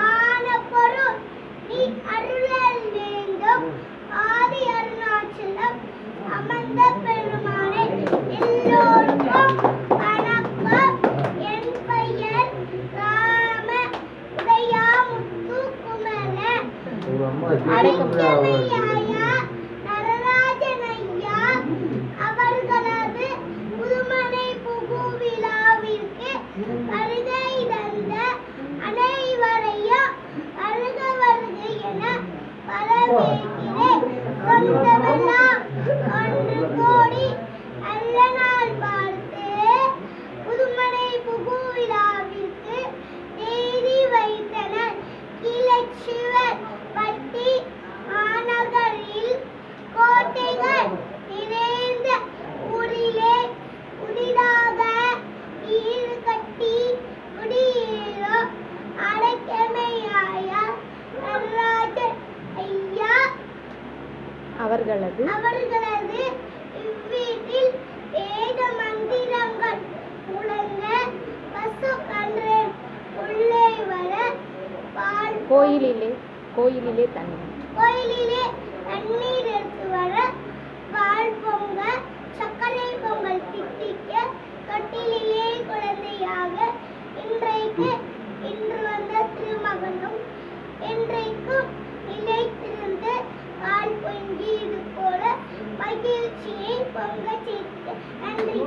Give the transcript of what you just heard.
ஆன பொருள் நீ அருளல் வேண்டும் ஆ அவர்களது புதுமனை வருகை தந்த அனைவரையும் வருக வருக என வரவேற்கிறேன். அவர்களது அவர்களது இவ்வீட்டில் வேத மந்திரங்கள் முழங்க பசு கன்றேன் உள்ளே வர பால் கோயிலிலே கோயிலிலே தண்ணீர் கோயிலிலே தண்ணீர் எடுத்து வர பால் பொங்க சர்க்கரை பொங்கல் திட்டிக்க தொட்டிலே குழந்தையாக இன்றைக்கு இன்று வந்த திருமகனும் என்றைக்கும் நிலைத்திருந்து பால் போல மகிழ்ச்சியை பொங்க செய்து நன்றி